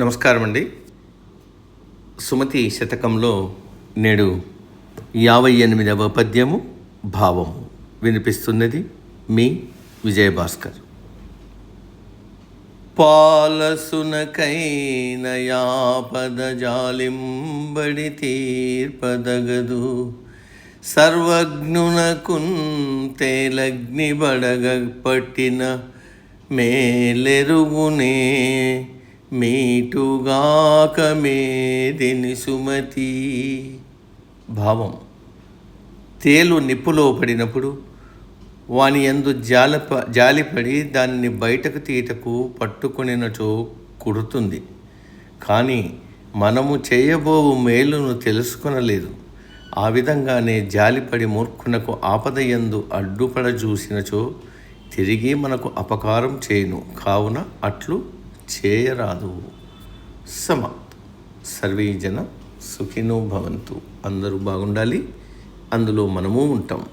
నమస్కారం అండి సుమతి శతకంలో నేడు యాభై ఎనిమిదవ పద్యము భావము. వినిపిస్తున్నది మీ విజయభాస్కర్. పాలసునకైన యాపద జాలింబడి తీర్పదగదు. సర్వజ్ఞునకున్ తేలగ్ని బడగ పట్టిన మేలెరుగునే మేటుగాక మేదిని సుమతి. భావం. తేలు నిప్పులో పడినప్పుడు వాని యందు జాలప జాలిపడి దానిని బయటకు తీయటకు పట్టుకొనినచో కుడుతుంది. కానీ మనము చేయబోవు మేలును తెలుసుకొనలేదు. ఆ విధంగానే జాలిపడి మూర్ఖునకు ఆపద యందు అడ్డుపడ చూసినచో తిరిగి మనకు అపకారం చేయను. కావున అట్లు చేయరాదు. సమాప్త్ సర్వే జన సుఖినో భవంతు. అందరూ బాగుండాలి. అందులో మనము ఉంటాం.